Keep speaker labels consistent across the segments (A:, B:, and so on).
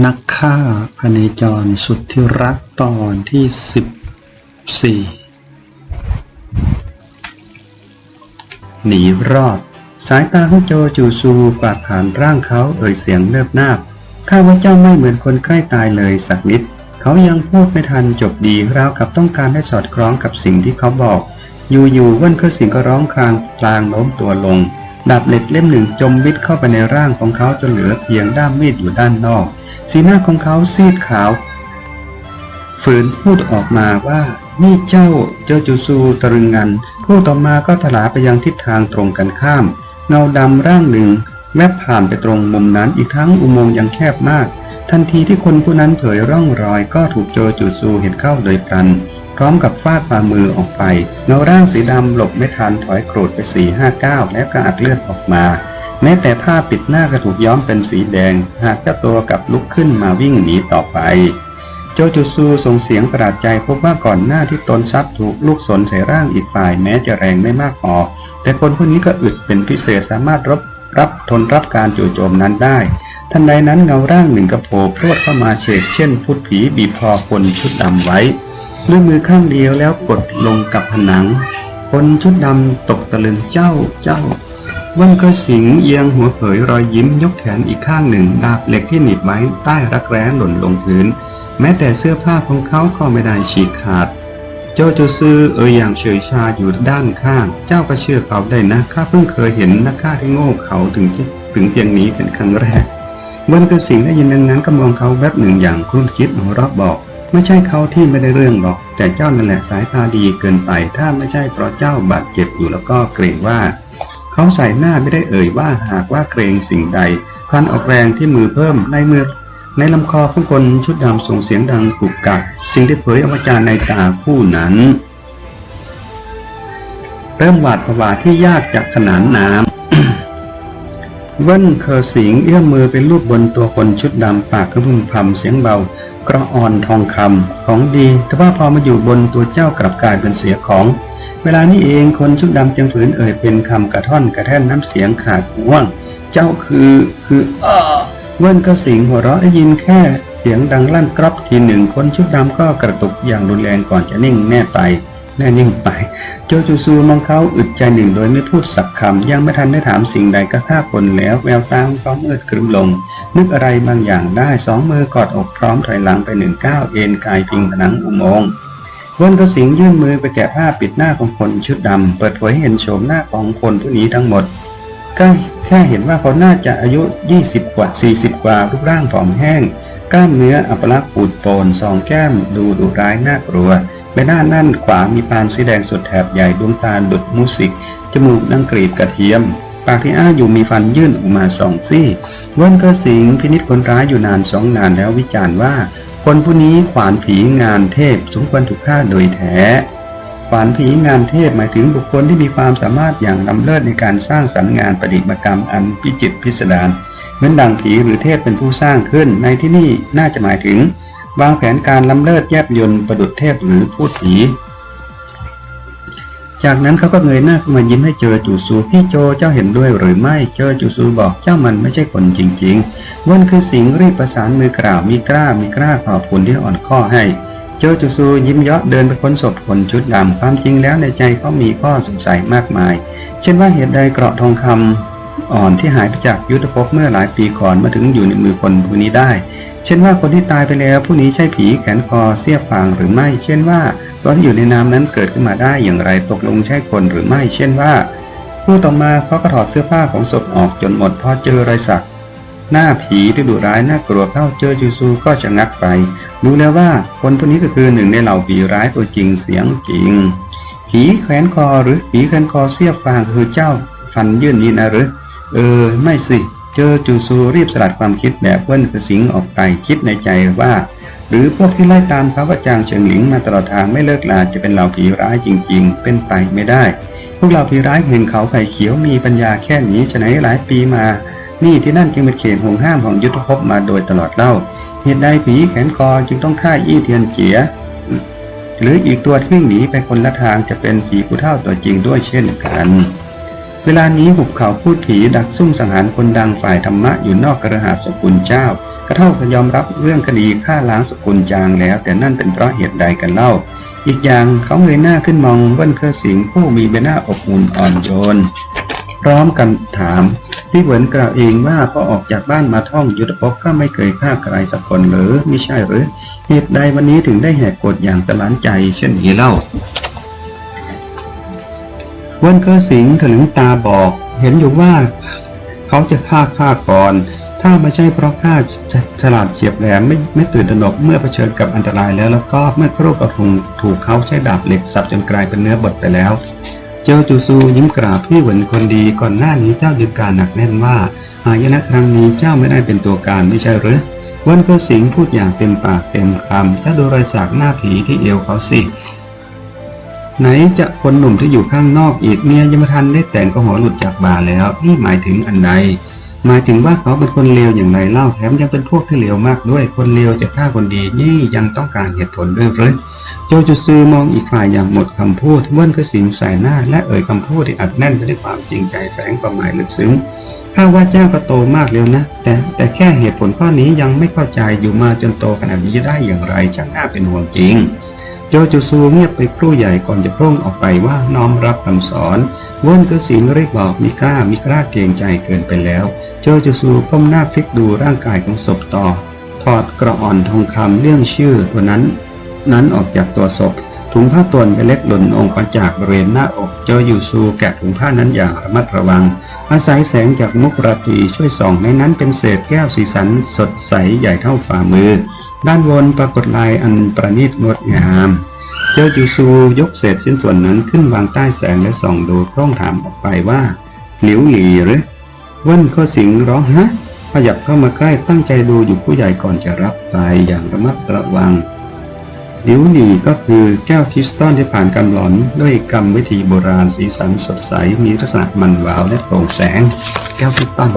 A: นักฆ่าพเนจรสุดที่รักตอนที่สิบสี่หนีรอด สายตาของโจจูซูกวาดผ่านร่างเขาเอ่ยเสียงเนิบนาบข้าพเจ้าไม่เหมือนคนใกล้ตายเลยสักนิด เขายังพูดไม่ทันจบดีราวกับต้องการให้สอดคล้องกับสิ่งที่เขาบอก อยู่ๆเว่นเคอสิงก็ร้องครางพลางโน้มตัวลง ดาบเหล็กเล่มหนึ่งจมมิดเข้าไปในร่างของเขาจนเหลือเพียงด้ามมีดอยู่ด้านนอก สีหน้าของเขาซีดขาว ฝืนพูดออกมาว่านี่เจ้าเจ้าจูซูตรึงงัน คู่ต่อมาก็ถลาไปยังทิศทางตรงกันข้าม เงาดำร่างหนึ่งแวบผ่านไปตรงมุมนั้นอีกทั้งอุโมงค์ยังแคบมาก ทันทีที่คนผู้นั้นเผยร่องรอยก็ถูกโจจูซูเห็นเข้าโดยพลัน พร้อมกับฟาดฝ่ามือออกไปเงาร่างสีดำหลบไม่ทันถอยโกรธไปสี่ห้าเก้าแล้วก็อัดเลือดออกมา แม้แต่ผ้าปิดหน้าก็ถูกย้อมเป็นสีแดง หากเจ้าตัวกลับลุกขึ้นมาวิ่งหนีต่อไป โจจูซูส่งเสียงประหลาดใจพบว่าก่อนหน้าที่ตนซัดถูกลูกสนใส่ร่างอีกฝ่ายแม้จะแรงไม่มากพอแต่คนผู้นี้ก็อึดเป็นพิเศษสามารถรับรับทนรับการจู่โจมนั้นได้ ทันใดนั้นเงาร่างหนึ่งกระโผล่พรวดเข้ามาเฉกเช่นพูดผีบีบคอคนชุดดำไว้ด้วยมือข้างเดียวแล้วกดลงกับผนัง คนชุดดำตกตะลึงเจ้าเจ้าว่านก็สิงเอียงหัวเผยรอยยิ้มยกแขนอีกข้างหนึ่ง ดาบเหล็กที่หนีบไว้ใต้รักแร้หล่นลงพื้น แม้แต่เสื้อผ้าของเขาก็ไม่ได้ฉีกขาด โจโจซื้อเอ่ยอย่างเฉยชาอยู่ด้านข้าง เจ้าก็เชื่อเขาได้นะข้าเพิ่งเคยเห็นนักฆ่าที่โง่เขาถึงถึงเพียงนี้เป็นครั้งแรก ว่านก็สิงได้ยินดังนั้นก็มองเขาแวบหนึ่งอย่างครุ่นคิดหัวเรอบบอก ไม่ใช่เขาที่ไม่ได้เรื่องหรอก แต่เจ้านั่นแหละสายตาดีเกินไป ถ้าไม่ใช่เพราะเจ้าบาดเจ็บอยู่แล้วก็เกรงว่า เขาใส่หน้าไม่ได้เอ่ยว่าหากว่าเกรงสิ่งใดพันออกแรงที่มือเพิ่มในมือในลำคอของคนชุดดำส่งเสียงดังกุกกัก สิ่งที่เผยออกมจากในตาผู้นั้น เริ่มหวาดผวาที่ยากจากขนานน้ำ เว้นเคอสิงเอื้อมมือไปลูบบนตัวคนชุดดำปากกระพุ่มพำเสียงเบากระอ่อนทองคำของดี แต่ว่าพอมาอยู่บนตัวเจ้ากลับกลายเป็นเสียของ เวลานี้เองคนชุดดำจึงฝืนเอ่ยเป็นคำกระท่อนกระแท่นน้ำเสียงขาดห่วง เจ้าคือคืออ้อเว้นก็สิงหัวเราะได้ยินแค่เสียงดังลั่นกรอบทีหนึ่งคนชุดดำก็กระตุกอย่างรุนแรงก่อนจะนิ่งแน่ไป น่นิ่งไป โจจูซูมองเขาอึดใจหนึ่งโดยไม่พูดสักคำ ยังไม่ทันได้ถามสิ่งใดก็ฆ่าคนแล้ว แววตาของเขามืดครึ้มลง นึกอะไรบางอย่างได้สองมือกอดอกพร้อมถอยหลังไปหนึ่งก้าวเอ็นกายพิงผนังอุโมงค์วนกระสิงยื่นมือไปแกะผ้าปิดหน้าของคนชุดดำเปิดเผยเห็นโฉมหน้าของคนผู้นี้ทั้งหมดก็แค่เห็นว่าเขาน่าจะอายุ 20 กว่า 40 กว่ารูปร่างผอมแห้ง กล้ามเนื้ออัปลักษณ์ปูดโปนสองแก้ม ดูดุร้ายน่ากลัว ใบหน้านั่นขวามีปานสีแดงสดแถบใหญ่ดวงตาดุดมูสิก จมูกดังกรีดกระเทียม ปากที่อ้าอยู่มีฟันยื่นออกมาสองซี่เว่นก็สิงพินิษคนร้ายอยู่นานสองนานแล้ววิจารณ์ว่า คนผู้นี้ขวานผีงานเทพสมควรถูกฆ่าโดยแท้ขวานผีงานเทพหมายถึงบุคคลที่มีความสามารถอย่างล้ำเลิศในการสร้างสรรค์งานประดิษฐ์กรรมอันพิจิตรพิสดารเหมือนดังผีหรือเทพเป็นผู้สร้างขึ้นในที่นี่น่าจะหมายถึง วางแผนการล้ำเลิศแยบยนต์ประดุจเทพหรือพูดผีจากนั้นเขาก็เงยหน้าขึ้นมายิ้มให้เจอจูซูพี่โจเจ้าเห็นด้วยหรือไม่เจอจูซูบอกเจ้ามันไม่ใช่คนจริงๆว่นคือสิงรีบประสานมือกล่าวมีกล้ามีกล้าขอบคุณที่อ่อนข้อให้ เจอจูซูยิ้มเยาะเดินไปค้นศพคนชุดดำความจริงแล้วในใจเขามีข้อสงสัยมากมาย เช่นว่าเหตุใดเกราะทองคำอ่อนที่หายไปจากยุทธภพเมื่อหลายปีก่อนมาถึงอยู่ในมือคนผู้นี้ได้ เช่นว่าคนที่ตายไปแล้วผู้นี้ใช่ผีแขนคอเสียฟางหรือไม่ เช่นว่าตัวที่อยู่ในน้ำนั้นเกิดขึ้นมาได้อย่างไรตกลงใช่คนหรือไม่ เช่นว่าผู้ต่อมาเขาก็ถอดเสื้อผ้าของศพออกจนหมดพอเจอรอยสัก หน้าผีที่ดุร้ายน่ากลัวเข้าเจอจูซูก็จะงักไปรู้แล้วว่าคนผู้นี้ก็คือหนึ่งในเหล่าผีร้ายตัวจริงเสียงจริง ผีแขวนคอหรือผีแขวนคอเสียฟางคือเจ้าฟันยื่นนี่นะหรือ เออไม่สิ เจอจูซูรีบสลัดความคิดแบบเว้นกระสิงออกไปคิดในใจว่า หรือพวกที่ไล่ตามพระวจางเฉิงหลิงมาตลอดทางไม่เลิกลาจะเป็นเหล่าผีร้ายจริง ๆ เป็นไปไม่ได้ พวกเหล่าผีร้ายเห็นเขาไผ่เขียวมีปัญญาแค่นี้ฉะไหนหลายปีมา นี่ที่นั่นจึงเป็นเขตห่วงห้ามของยุทธภพมาโดยตลอดเล่าเหตุใดผีแขนคอจึงต้องฆ่าอี้เทียนเจียหรืออีกตัวที่วิ่งหนีไปคนละทางจะเป็นผีผู้เท่าตัวจริงด้วยเช่นกัน เวลานี้หุบเขาพูดผีดักซุ่มสังหารคนดังฝ่ายธรรมะอยู่นอกกระหาสกุลเจ้าก็เท่ากับยอมรับเรื่องคดีฆ่าล้างสกุลจางแล้ว แต่นั่นเป็นเพราะเหตุใดกันเล่า อีกอย่างเขาเงยหน้าขึ้นมองเบิ้ลเคอสิงผู้มีใบหน้าอบอุ่นอ่อนโยนพร้อมกันถามพี่เหวินกล่าวเองว่าพอออกจากบ้านมาท่องยุทธภพก็ไม่เคยฆ่าใครสักคนหรือไม่ใช่หรือเหตุใดวันนี้ถึงได้แหกกฎอย่างสลานใจเช่นนี้เล่า เวันเคอสิงถลึงตาบอก เห็นอยู่ว่าเขาจะฆ่าข้าก่อน ถ้าไม่ใช่เพราะข้าฉลาดเฉียบแหลมไม่ไม่ตื่นตระหนกเมื่อเผชิญกับอันตรายแล้ว แล้วก็เมื่อครูกระทุงถูกเขาใช้ดาบเหล็กสับจนกลายเป็นเนื้อบดไปแล้ว เจ้าจูซูยิ้มกราบพี่เหวินคนดีก่อนหน้านี้เจ้ายืนการหนักแน่นว่าหายนะครั้งนี้เจ้าไม่ได้เป็นตัวการไม่ใช่หรือวันก็สิงพูดอย่างเต็มปากเต็มคำเจ้าดูรอยสักหน้าผีที่เอวเขาสิ ไหนจะคนหนุ่มที่อยู่ข้างนอกอีกเมียยังไม่ทันได้แต่งก็หัวหลุดจากบ่าแล้ว นี่หมายถึงอันใดหมายถึงว่าเขาเป็นคนเลวอย่างไรเล่าแถมยังเป็นพวกที่เลวมากด้วยคนเลวจะฆ่าคนดีนี่ยังต้องการเหตุผลด้วยหรือโจจูซือมองอีกฝ่ายอย่างหมดคำพูดเบิ้ลก็สิงใส่หน้า และเอ่ยคำพูดที่อัดแน่นไปด้วยความจริงใจแฝงความหมายลึกซึ้งข้าว่าเจ้าก็โตมากแล้วนะ แต่แต่แค่เหตุผลข้อนี้ยังไม่เข้าใจอยู่มาจนโตขนาดนี้จะได้อย่างไรช่างน่าเป็นห่วงจริง โจจูซูเงียบไปครู่ใหญ่ก่อนจะพุ่งออกไปว่าน้อมรับคำสอนเว่นก็สิงเรียกบอกมีกล้ามีกล้าเกรงใจเกินไปแล้ว โจจูซูก้มหน้าพลิกดูร่างกายของศพต่อ ถอดกระอ่อนทองคำเรื่องชื่อตัวนั้น นั้นออกจากตัวศพ ถุงผ้าตวนเล็กหล่นออกมาจากบริเวณหน้าอกโจยูซูแกะถุงผ้านั้นอย่างระมัดระวัง อาศัยแสงจากมุกราตรีช่วยส่องในนั้นเป็นเศษแก้วสีสันสดใสใหญ่เท่าฝ่ามือ ด้านบนปรากฏลายอันประณีตงดงาม เจอจูซูยกเศษชิ้นส่วนนั้นขึ้นวางใต้แสงและส่องดูพร่องถามออกไปว่า หลิวหลีหรือว่นข้อสิงร้องฮะขยับเข้ามาใกล้ตั้งใจดูอยู่ผู้ใหญ่ก่อนจะรับไปอย่างระมัดระวังหลิวหลีก็คือแก้วคริสตัลที่ผ่านการหลอนด้วยกรรมวิธีโบราณสีสันสดใสมีลักษณะมันวาวและโปร่งแสง แก้วคริสตัล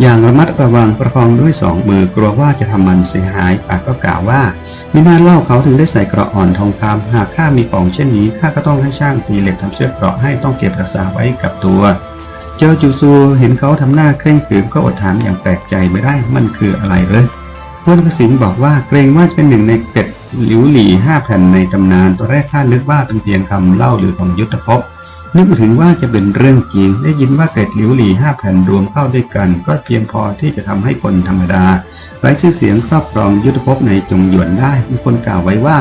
A: อย่างระมัดระวังประคองด้วยสองมือกลัวว่าจะทำมันเสียหายปากก็กล่าวว่าไม่น่าเล่าเขาถึงได้ใส่เกราะอ่อนทองคำหากข้ามีของเช่นนี้ข้าก็ต้องให้ช่างตีเหล็กทำเสื้อเกราะให้ต้องเก็บรักษาไว้กับตัว เจ้าจูซูเห็นเขาทำหน้าเคร่งขรึมก็อดถามอย่างแปลกใจไม่ได้มันคืออะไรเลยพลกสิงบอกว่าเกรงว่าจะเป็นหนึ่งในเกร็ดหลิวหลี่ห้าแผ่นในตำนานตัวแรกข้านึกว่าเป็นเพียงคำเล่าหรือของยุทธภพ นึกถึงว่าจะเป็นเรื่องจริง ได้ยินว่าเกร็ดหลิวหลี่ห้าแผ่นรวมเข้าด้วยกัน ก็เพียงพอที่จะทำให้คนธรรมดาไร้ชื่อเสียงครอบครองยุทธภพในจงหยวนได้ มีคนกล่าวไว้ว่า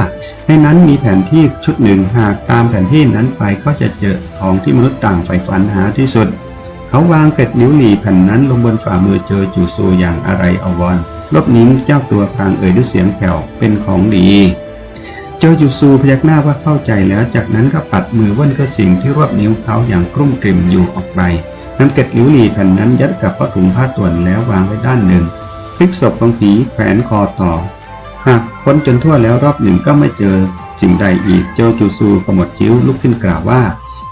A: ในนั้นมีแผนที่ชุดหนึ่งหากตามแผนที่นั้นไปก็จะเจอของที่มนุษย์ต่างใฝ่ฝันหาที่สุด เขาวางเกร็ดนิ้วหลีแผ่นนั้นลงบนฝ่ามือเจอจูซูอย่างอะไรอววรลบนิ้งเจ้าตัวพลางเอ่ยด้วยเสียงแผ่วเป็นของดี เจ้ายูซูพยักหน้าว่าเข้าใจแล้ว จากนั้นก็ปัดมือว่นก็สิ่งที่รวบนิ้วเขาอย่างกลุ้มกลิ่มอยู่ออกไปนำเกล็ดหลิวหลีแผ่นนั้นยัดกับผ้าถุงผ้าต่วนแล้ววางไว้ด้านหนึ่งพลิกศพของผีแขวนคอต่อ หากค้นจนทั่วแล้วรอบหนึ่งก็ไม่เจอสิ่งใดอีกเจ้าจูซูขมวดคิ้วลุกขึ้นกล่าวว่า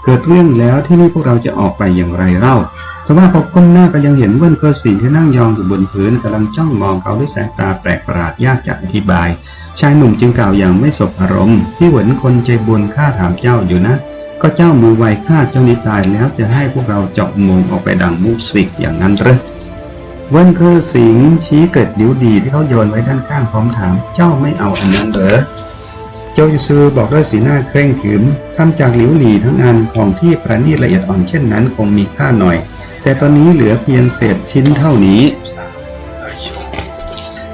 A: เกิดเรื่องแล้วที่นี่พวกเราจะออกไปอย่างไรเล่าแต่ว่าพอก้มหน้าก็ยังเห็นเว่นเกอร์สิงที่นั่งยองอยู่บนพื้นกำลังจ้องมองเขาด้วยสายตาแปลกประหลาดยากจะอธิบาย ชายหนุ่มจึงกล่าวอย่างไม่สบอารมณ์พี่เหวินคนใจบุญข้าถามเจ้าอยู่นะ ก็เจ้ามือไวฆ่าเจ้านี้ตายแล้วจะให้พวกเราเจาะงงออกไปดังมุกสิกอย่างนั้นหรือเว่นเกอสิงชี้เกิดดิ้วดีที่เขาโยนไว้ด้านข้างพร้อมถามเจ้าไม่เอาอันนั้นเหรอโจยูซือบอกด้วยสีหน้าเคร่งขรึมทำจากหลิวหลีทั้งอันของที่ประณีตละเอียดอ่อนเช่นนั้นคงมีค่าหน่อย แต่ตอนนี้เหลือเพียงเศษชิ้นเท่านี้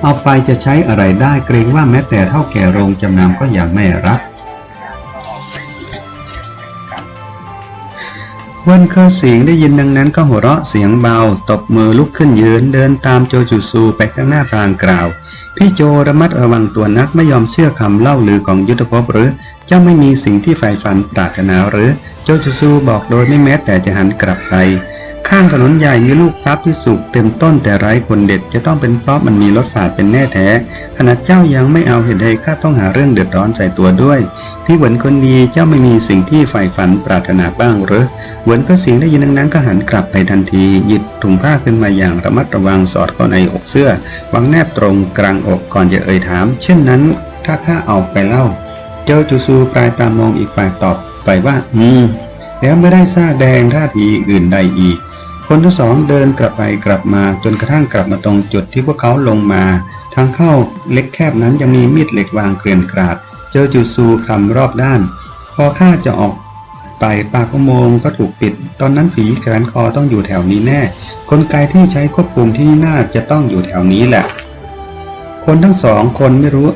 A: เอาไปจะใช้อะไรได้เกรงว่าแม้แต่เท่าแก่โรงจำนำก็ยังไม่รับเวันเคอร์สิงได้ยินดังนั้นก็หัวเราะเสียงเบา ตบมือลุกขึ้นยืนเดินตามโจจูซูไปข้างหน้าพลางกล่าว พี่โจระมัดระวังตัวนักไม่ยอมเชื่อคำเล่าลือของยุทธภพหรือ เจ้าไม่มีสิ่งที่ฝ่ฝันปรารถนาหรือ โจจูซูบอกโดยไม่แม้แต่จะหันกลับไป ข้างถนนใหญ่มีลูกพลับที่สุกเต็มต้นแต่ไร้คนเด็ดจะต้องเป็นเพราะมันมีรถฝาดเป็นแน่แท้ขนาดเจ้ายังไม่เอาเหตุใดข้าต้องหาเรื่องเดือดร้อนใส่ตัวด้วย พี่เหวินคนดีเจ้าไม่มีสิ่งที่ใฝ่ฝันปรารถนาบ้างหรือเหวินก็เสิ่งได้ยินดังนั้นก็หันกลับไปทันที หยิบถุงผ้าขึ้นมาอย่างระมัดระวังสอดเข้าในอกเสื้อวางแนบตรงกลางอกก่อนจะเอ่ยถาม เช่นนั้น ถ้าข้าเอาไปเล่า เจ้าจูซูปลายตามองอีกฝ่ายตอบไปว่า อืมแล้วไม่ได้ทราแดงท่าทีอื่นใดอีก คนทั้งสองเดินกลับไปกลับมาจนกระทั่งกลับมาตรงจุดที่พวกเขาลงมาทางเข้าเล็กแคบนั้นยังมีมีดเหล็กวางเกลื่อนกราด เจอจูซูคำรอบด้าน พอข้าจะออกไปปากอุโมงก็ถูกปิด ตอนนั้นฝีแขนคอต้องอยู่แถวนี้แน่ กลไกที่ใช้ควบคุมที่น่าจะต้องอยู่แถวนี้แหละ คนทั้งสองคนไม่รู้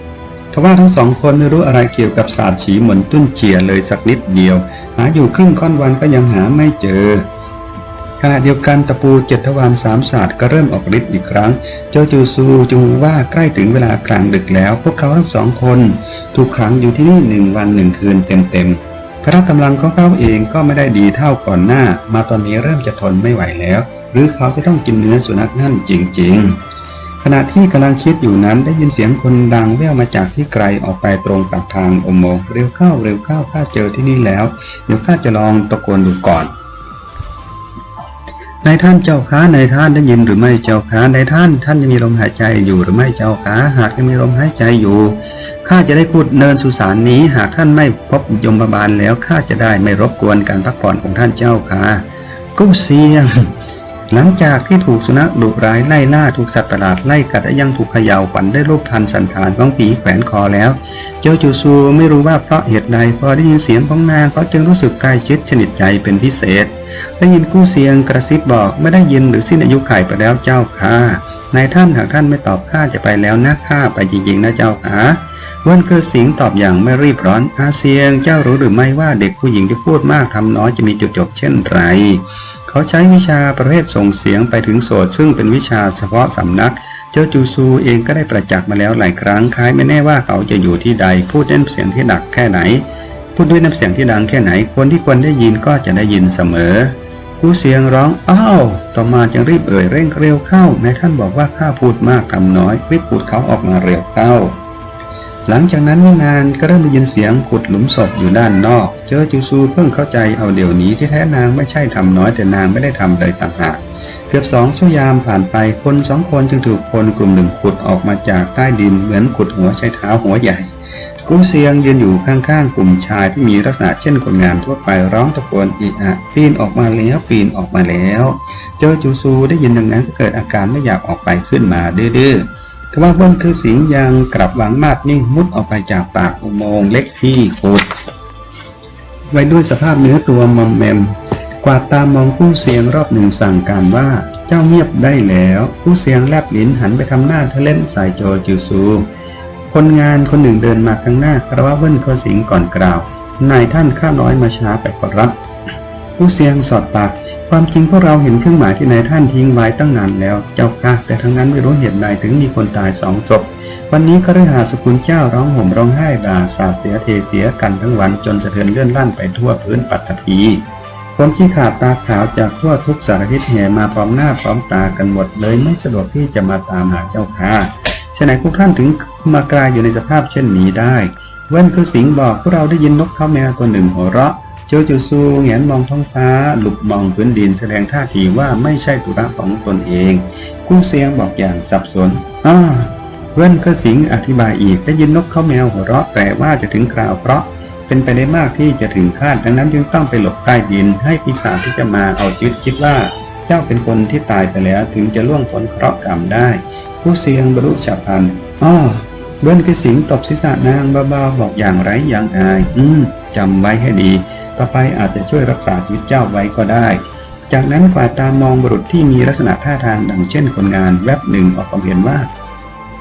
A: ทว่าทั้งสองคนไม่รู้อะไรเกี่ยวกับศาสตร์ฉีเหมือนตุ้นเจียเลยสักนิดเดียว หาอยู่ครึ่งค่อนวันก็ยังหาไม่เจอ ขณะเดียวกันตะปูเจ็ดทวารสามศาสตร์ก็เริ่มออกฤทธิ์อีกครั้งโจจูซูจูว่าใกล้ถึงเวลากลางดึกแล้ว พวกเขาทั้งสองคนถูกขังอยู่ที่นี่หนึ่งวันหนึ่งคืนเต็มๆพละกำลังของเขาเองก็ไม่ได้ดีเท่าก่อนหน้า มาตอนนี้เริ่มจะทนไม่ไหวแล้ว หรือเขาจะต้องกินเนื้อสุนัขนั่นจริง ๆ ขณะที่กำลังคิดอยู่นั้นได้ยินเสียงคนดังแว่วมาจากที่ไกลออกไปตรงปากทางอุโมเร็วเข้าเร็วเข้าข้าเจอที่นี่แล้ว เดี๋ยวข้าจะลองตะโกนดูก่อน นายท่านเจ้าค้านายท่านได้ยินหรือไม่เจ้าค้านายท่าน ท่านยังมีลมหายใจอยู่หรือไม่เจ้าค้า หากยังมีลมหายใจอยู่ข้าจะได้พูดเนินสุสานนี้ หากท่านไม่พบยมบาลแล้วข้าจะได้ไม่รบกวนการพักผ่อนของท่านเจ้าค้ากู้เสียงหลังจากที่ถูกสุนัขดุร้ายไล่ล่าถูกสัตว์ประหลาดไล่กัดและยังถูกเขย่าขวัญได้รูปพันสันฐานของผีแขวนคอแล้ว เจ้าจูซูไม่รู้ว่าเพราะเหตุใดพอได้ยินเสียงของนางเขาจึงรู้สึกใกล้ชิดสนิทใจเป็นพิเศษ ได้ยินกู้เสียงกระซิบบอกไม่ได้ยินหรือสิ้นอายุไขไปแล้วเจ้าค่ะ นายท่านหากท่านไม่ตอบข้าจะไปแล้วนะข้าไปจริงๆนะเจ้าค่ะเวันเคือสิงตอบอย่างไม่รีบร้อน อาเซียงเจ้ารู้หรือไม่ว่าเด็กผู้หญิงที่พูดมากทำน้อยจะมีจุดจบเช่นไร เขาใช้วิชาประเภทส่งเสียงไปถึงโสดซึ่งเป็นวิชาเฉพาะสำนัก เจ้าจูซูเองก็ได้ประจักษ์มาแล้วหลายครั้งคล้ายไม่แน่ว่าเขาจะอยู่ที่ใดพูดด้วยน้ำเสียงที่ดักแค่ไหน พูดด้วยน้ำเสียงที่ดังแค่ไหน คนที่ควรได้ยินก็จะได้ยินเสมอกูเสียงร้องอ้าวต่อมาจึงรีบเอ่ยเร่งเร็วเข้านายท่านบอกว่าข้าพูดมากทำน้อยรีบพูดเขาออกมาเร็วเข้า หลังจากนั้นไม่นานก็เริ่มได้ยินเสียงขุดหลุมศพอยู่ด้านนอก เจอจูซูเพิ่งเข้าใจเอาเดี๋ยวนี้ที่แท้นางไม่ใช่ทำน้อยแต่นางไม่ได้ทำเลยต่างหากเกือบสองชั่วยามผ่านไปคนสองคนจึงถูกคนกลุ่มหนึ่งขุดออกมาจากใต้ดินเหมือนขุดหัวใช้เท้าหัวใหญ่ กู้เสียงยืนอยู่ข้างๆ กลุ่มชายที่มีลักษณะเช่นคนงานทั่วไปร้องตะโกนอีอะปีนออกมาแล้วปีนออกมาแล้ว เจอจูซูได้ยินดังนั้นก็เกิดอาการไม่อยากออกไปขึ้นมาดื้อๆทว่าเบิ้ลคือสิงยังกลับหวังมาดนิ่งมุดออกไปจากปากอุโมงค์เล็กที่ขุดไว้ด้วยสภาพเนื้อตัวมอมแมมกวาดตามองผู้เสียงรอบหนึ่งสั่งการว่าเจ้าเงียบได้แล้ว ผู้เสียงแลบลิ้นหันไปทำหน้าทะเล่นใส่โจจิวซู คนงานคนหนึ่งเดินมาข้างหน้ากระว่าเบิ้ลเขาสิงก่อนกล่าว นายท่านข้าน้อยมาช้าไปขอรับ ผู้เสียงสอดปาก ความจริงพวกเราเห็นเครื่องหมายที่นายท่านทิ้งไว้ตั้งนานแล้ว เจ้าค่ะแต่ทั้งนั้นไม่รู้เหตุใดถึงมีคนตายสองศพ วันนี้ก็ได้หาสกุลเจ้าร้องห่มร้องไห้ด่าสาดเสียเทเสียกันทั้งวันจนสะเทือนเลื่อนลั่นไปทั่วพื้นปัตตภีคนที่ขาดตาขาวจากทั่วทุกสารทิศแห่มาพร้อมหน้าพร้อมตากันหมดเลยไม่สะดวกที่จะมาตามหาเจ้าค่ะ ฉะนั้นพวกท่านถึงมากลายอยู่ในสภาพเช่นนี้ได้เว้นคือสิงบอกพวกเราได้ยินนกเขาแมวตัวหนึ่งหัวเราะโจจูซูแงนมองท้องฟ้า หลุบมองพื้นดินแสดงท่าทีว่าไม่ใช่ธุระของตนเองกู้เสียงบอกอย่างสับสนอ้าเว้นคือสิงอธิบายอีกได้ยินนกเขาแมวหัวเราะแต่ว่าจะถึงคราวเพราะเป็นไปได้มากที่จะถึงคาดดังนั้นจึงต้องไปหลบใต้ดิน ให้ปีศาจที่จะมาเอาชีวิตคิดว่า เจ้าเป็นคนที่ตายไปแล้วถึงจะล่วงผลเคราะห์กรรมได้ ผู้เสียงบรรลุฉับพลันอ้อเบิ้ลคือสิงตบศีรษะนางเบาๆบอกอย่างไรอย่างอาย อืมจำไว้ให้ดี ต่อไปอาจจะช่วยรักษาชีวิตเจ้าไว้ก็ได้ จากนั้นกวาตามองบุรุษที่มีลักษณะท่าทางดังเช่นคนงานแวบหนึ่งออกความเห็นว่า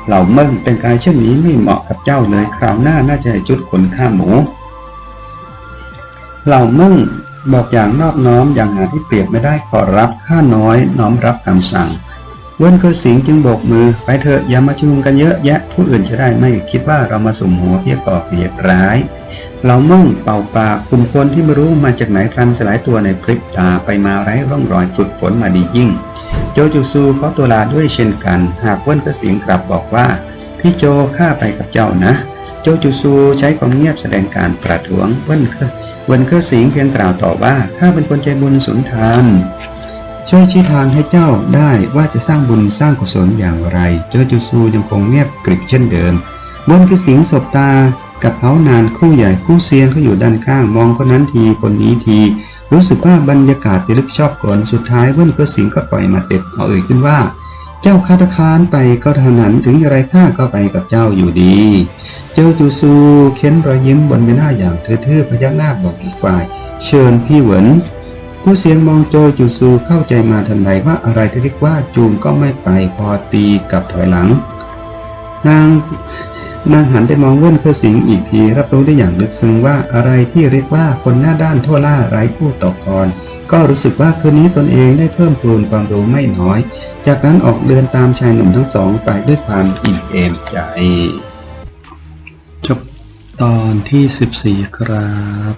A: เหล่าเมิ่งแต่งกายเช่นนี้ไม่เหมาะกับเจ้าเลยคราวหน้าน่าจะให้จุดขนข้าหมู เหล่าเมิ่งบอกอย่างนอบน้อมอย่างหาที่เปรียบไม่ได้ขอรับข้าน้อยน้อมรับคำสั่ง เว้นคือสิงจึงโบกมือ ไปเถอะอย่ามาชุมนุมกันเยอะแยะ ผู้อื่นจะได้ไม่คิดว่าเรามาสุ่มหัวเพียก่อเหตุร้าย เรามุ่งเป่าปากกลุ่มคนที่ไม่รู้มาจากไหนพลันสลายตัวในพริบตาไปมาไร้ร่องรอยฝึกฝนมาดียิ่ง โจจูซูเขาตัวลาด้วยเช่นกัน หากเว้นคือสิงกลับบอกว่า พี่โจข้าไปกับเจ้านะ โจจูซูใช้ความเงียบแสดงการประท้วงเว้นคือเว้นคือสิงเพียงกล่าวต่อว่าข้าเป็นคนใจบุญสุนทาน ช่วยชี้ทางให้เจ้าได้ว่าจะสร้างบุญสร้างกุศลอย่างไร เจอจูซูยังคงเงียบกริบเช่นเดิมบนคือสิงสบตากับเขานานคู่ใหญ่คู่เซียนเขาอยู่ด้านข้างมองคนนั้นทีคนนี้ที รู้สึกว่าบรรยากาศพิลึกชอบกลสุดท้ายเว้นก็สิงก็ปล่อยมาเต็ดเอาเอ่ยขึ้นว่า เจ้าคาตคานไปก็เท่านั้นถึงอย่างไรข้าก็ไปกับเจ้าอยู่ดี เจ้าจูซูเค้นรอยยิ้มบนใบหน้าอย่างทื่อๆพยักหน้าบอกอีกฝ่าย เชิญพี่เหวิน ผู้เสียงมองโจจูซูเข้าใจมาทันใดว่าอะไรที่เรียกว่าจูงก็ไม่ไปพอตีกับถอยหลัง นางนางหันไปมองเว่นเคอสิงอีกทีรับรู้ได้อย่างลึกซึ้งว่าอะไรที่เรียกว่าคนหน้าด้านทั่วล่าไร้ผู้ต่อกรก็รู้สึกว่าคืนนี้ตนเองได้เพิ่มพูนความรู้ไม่น้อย จากนั้นออกเดินตามชายหนุ่มทั้งสองไปด้วยความอิ่มเอมใจ จบตอนที่ 14 ครับ